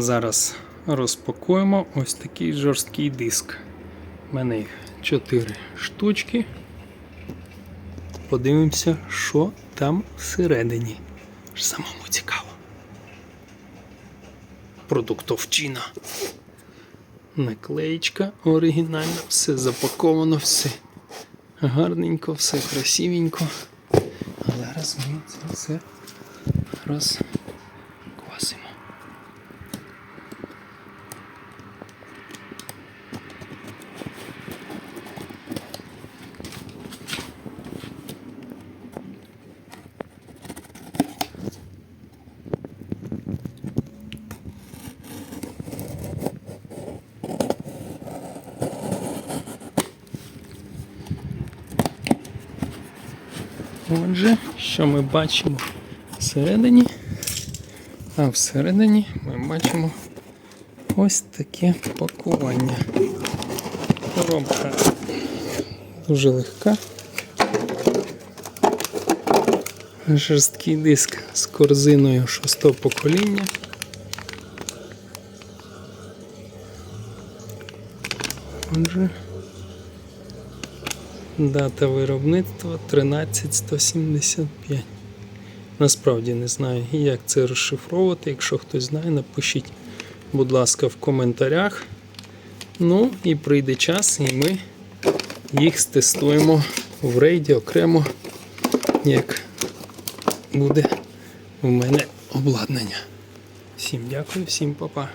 Зараз розпакуємо ось такий жорсткий диск. У мене їх 4 штучки. Подивимося, що там всередині. Самому цікаво. Продуктовчина. Наклеєчка оригінальна, все запаковано, все гарненько, все красивенько. А зараз ми це все розквасимо. Отже, що ми бачимо всередині? А всередині ми бачимо ось таке пакування. Коробка дуже легка. Жорсткий диск з корзиною шостого покоління. Отже, Дата виробництва 13175. Насправді не знаю, як це розшифровувати. Якщо хтось знає, напишіть, будь ласка, в коментарях. Ну і прийде час, і ми їх стестуємо в рейді окремо, як буде у мене обладнання. Всім дякую, всім па-па.